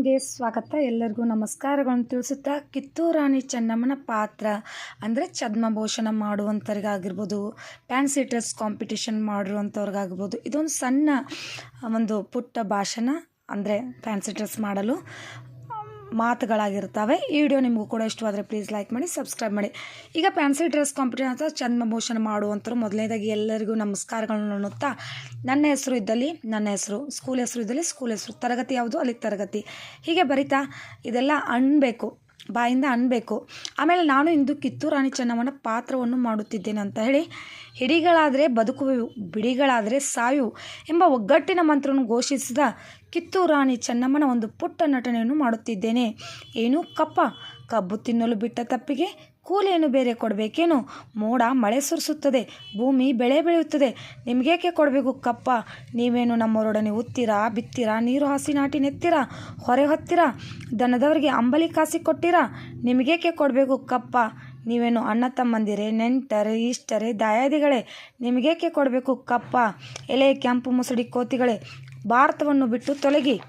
ಚಾನಲ್ಗೆ ಸ್ವಾಗತ. ಎಲ್ಲರಿಗೂ ನಮಸ್ಕಾರಗಳನ್ನು ತಿಳಿಸುತ್ತಾ ಕಿತ್ತೂರಾಣಿ ಚೆನ್ನಮ್ಮನ ಪಾತ್ರ ಅಂದರೆ ಛದ್ಮಭೂಷಣ ಮಾಡುವಂಥವ್ರಿಗಾಗಿರ್ಬೋದು ಫ್ಯಾನ್ಸಿ ಡ್ರೆಸ್ ಕಾಂಪಿಟಿಷನ್ ಮಾಡಿರುವಂಥವ್ರಿಗಾಗಿರ್ಬೋದು ಇದೊಂದು ಸಣ್ಣ ಒಂದು ಪುಟ್ಟ ಭಾಷಣ ಅಂದರೆ ಫ್ಯಾನ್ಸಿ ಡ್ರೆಸ್ ಮಾಡಲು ಮಾತುಗಳಾಗಿರ್ತವೆ ಈ ವಿಡಿಯೋ ನಿಮಗೂ ಕೂಡ ಇಷ್ಟವಾದರೆ ಪ್ಲೀಸ್ ಲೈಕ್ ಮಾಡಿ ಸಬ್ಸ್ಕ್ರೈಬ್ ಮಾಡಿ. ಈಗ ಫ್ಯಾನ್ಸಿ ಡ್ರೆಸ್ ಕಾಂಪಿಟೇಷನ್ ಅಥವಾ ಮೋಷನ್ ಮಾಡುವಂಥವ್ರು ಮೊದಲನೇದಾಗಿ ಎಲ್ಲರಿಗೂ ನಮಸ್ಕಾರಗಳನ್ನು ಅನ್ನುತ್ತಾ ನನ್ನ ಹೆಸರು ಇದ್ದಲ್ಲಿ, ನನ್ನ ಹೆಸರು ಸ್ಕೂಲ್ ಹೆಸರು ಇದ್ದಲ್ಲಿ ಸ್ಕೂಲ್ ಹೆಸರು, ತರಗತಿ ಯಾವುದು? ಅಲ್ಲಿ ತರಗತಿ. ಹೀಗೆ ಬರಿತಾ, ಇದೆಲ್ಲ ಅನ್ಬೇಕು. ಬಾಯಿಂದ ಅನ್ನಬೇಕು ಆಮೇಲೆ ನಾನು ಇಂದು ಕಿತ್ತೂರು ರಾಣಿ ಚೆನ್ನಮ್ಮನ ಪಾತ್ರವನ್ನು ಮಾಡುತ್ತಿದ್ದೇನೆ ಅಂತ ಹೇಳಿ, ಹಿಡಿಗಳಾದರೆ ಬದುಕುವೆವು ಬಿಡಿಗಳಾದರೆ ಸಾಯು ಎಂಬ ಒಗ್ಗಟ್ಟಿನ ಮಂತ್ರವನ್ನು ಘೋಷಿಸಿದ ಕಿತ್ತೂರು ರಾಣಿ ಚೆನ್ನಮ್ಮನ ಒಂದು ಪುಟ್ಟ ನಟನೆಯನ್ನು ಮಾಡುತ್ತಿದ್ದೇನೆ. ಏನು ಕಪ್ಪ, ಕಬ್ಬು ತಿನ್ನಲು ಬಿಟ್ಟ ತಪ್ಪಿಗೆ ಕೂಲಿಯನ್ನು ಬೇರೆ ಕೊಡಬೇಕೇನು? ಮೋಡ ಮಳೆ ಸುರಿಸುತ್ತದೆ, ಭೂಮಿ ಬೆಳೆ ಬೆಳೆಯುತ್ತದೆ. ನಿಮಗೇಕೆ ಕೊಡಬೇಕು ಕಪ್ಪ? ನೀವೇನು ನಮ್ಮವರೊಡನೆ ಉತ್ತೀರಾ, ಬಿತ್ತೀರಾ, ನೀರು ಹಾಸಿ ನಾಟಿ ನೆತ್ತೀರಾ, ಹೊರೆ ಹೊತ್ತೀರಾ, ದನದವರಿಗೆ ಅಂಬಲಿ ಕಾಸಿ ಕೊಟ್ಟಿರಾ? ನಿಮಗೇಕೆ ಕೊಡಬೇಕು ಕಪ್ಪ? ನೀವೇನು ಅಣ್ಣ ತಮ್ಮಂದಿರೇ, ನೆಂಟರೆ, ಇಷ್ಟರೇ, ದಾಯಾದಿಗಳೇ, ನಿಮಗೇಕೆ ಕೊಡಬೇಕು ಕಪ್ಪ? ಎಲೆ, ಕೆಂಪು, ಮುಸುಡಿ, ಕೋತಿಗಳೇ, ಭಾರತವನ್ನು ಬಿಟ್ಟು ತೊಲಗಿ.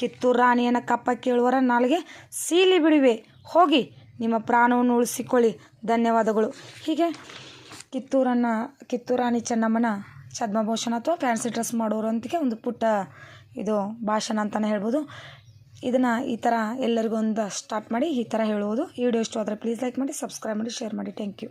ಕಿತ್ತೂರು ರಾಣಿಯನ ಕಪ್ಪ ಕೇಳುವರ ನಾಲ್ಗೆ ಸೀಲಿ ಬಿಡುವೆ. ಹೋಗಿ. ನಿಮ್ಮ ಪ್ರಾಣವನ್ನು ಉಳಿಸಿಕೊಳ್ಳಿ. ಧನ್ಯವಾದಗಳು. ಹೀಗೆ ಕಿತ್ತೂರನ್ನು, ಕಿತ್ತೂರಾಣಿ ಚೆನ್ನಮ್ಮನ ಛದ್ಮಭೂಷಣ ಅಥವಾ ಫ್ಯಾನ್ಸಿ ಡ್ರೆಸ್ ಮಾಡೋರಂತಿಗೆ ಒಂದು ಪುಟ್ಟ ಇದು ಭಾಷಣ ಅಂತಲೇ ಹೇಳ್ಬೋದು. ಇದನ್ನು ಈ ಥರ ಎಲ್ಲರಿಗೂ ಒಂದು ಸ್ಟಾರ್ಟ್ ಮಾಡಿ ಈ ಥರ ಹೇಳುವುದು. ಈ ವಿಡಿಯೋ ಇಷ್ಟವಾದರೆ ಪ್ಲೀಸ್ ಲೈಕ್ ಮಾಡಿ ಸಬ್ಸ್ಕ್ರೈಬ್ ಮಾಡಿ ಶೇರ್ ಮಾಡಿ. Thank you